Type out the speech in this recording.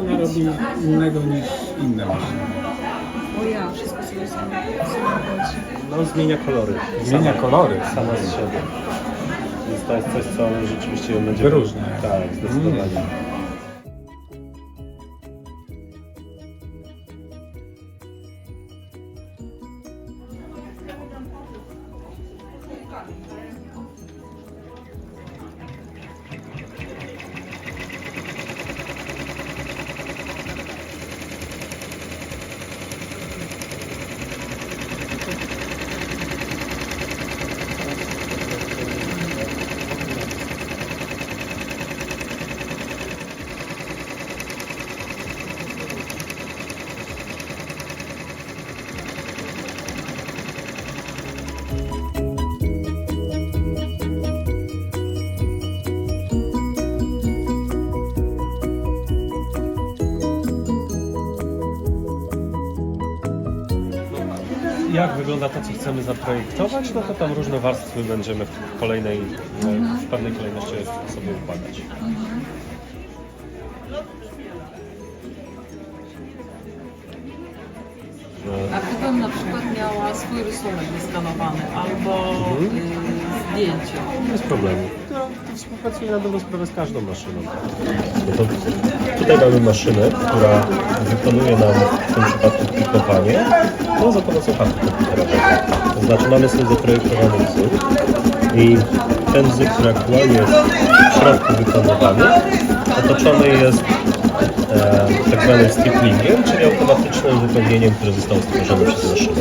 robi innego niż inne maszyny? O ja, wszystko sobie sam robić. No zmienia kolory. Zmienia sama, kolory. Sama z siebie. Więc to jest coś, co rzeczywiście ją będzie... Wyróżnia. Tak, zdecydowanie. Jak wygląda to, co chcemy zaprojektować, no to tam różne warstwy będziemy w kolejnej, w pewnej kolejności sobie układać. Gdybym na przykład miała swój rysunek wyskanowany albo y, zdjęcie. Bez problemu. To, współpracuje na dobrą sprawę z każdą maszyną. No to tutaj mamy maszynę, która wykonuje nam w tym przypadku klikowanie no, za pomocą komputerowej. To znaczy mamy sobie zaprojektowany wzór i ten wzór, który aktualnie jest w środku wykonywany, otoczony jest E, tak zwanym strip liniem, czyli automatycznym wypełnieniem, które zostało stworzone przez maszynę.